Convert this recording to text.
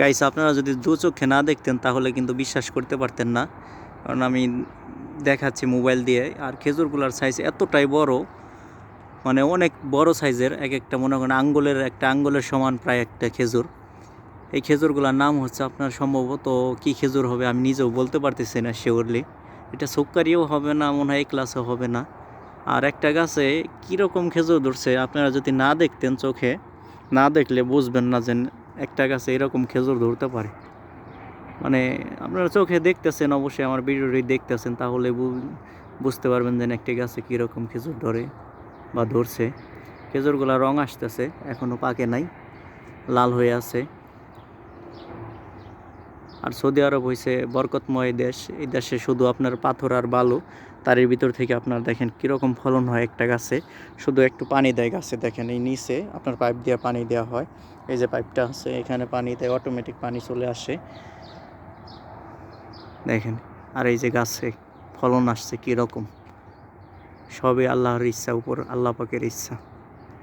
Guys আপনারা যদি দু চোখে না দেখতেন, তাহলে কিন্তু বিশ্বাস করতে পারতেন না। কারণ আমি দেখাচ্ছি মোবাইল দিয়ে, আর খেজুরগুলার সাইজ এতটাই বড় মানে অনেক বড় সাইজের এক একটা মনে করেন আঙ্গুলের একটা, আঙ্গুলের সমান প্রায় একটা খেজুর। এই খেজুরগুলোর নাম হচ্ছে আপনার সম্ভবত কি খেজুর হবে আমি নিজেও বলতে পারতেছি না শিওরলি এটা সুকারিও হবে না, মনে হয় এই ক্লাসও হবে না। আর একটা গাছে কীরকম খেজুর ধরছে, আপনারা যদি না দেখতেন চোখে, না দেখলে বুঝবেন না যে একটা গাছে এরকম খেজুর ধরতে পারে। মানে আপনারা চোখে দেখতেছেন, অবশ্যই আমার ভিডিওটি দেখতেছেন, তাহলে বুঝতে পারবেন যে একটি গাছে কীরকম খেজুর ধরে বা ধরছে। খেজুরগুলা রং আসতেছে এখনও পাকে নাই, লাল হয়ে আছে। আর সৌদি আরব হয়েছে বরকতময় দেশ। এই দেশে শুধু আপনার পাথর আর বালু তারের ভিতর থেকে আপনার দেখেন কীরকম ফলন হয় একটা গাছে। শুধু একটু পানি দেয় গাছে, দেখেন এই নিচে আপনার পাইপ দিয়ে পানি দেওয়া হয়। এই যে পাইপটা আছে, এখানে পানি দেয় অটোমেটিক পানি চলে আসে। দেখেন, আর এই যে গাছে ফলন আসছে কীরকম। সবই আল্লাহর ইচ্ছা, উপর আল্লাহ পাকের ইচ্ছা।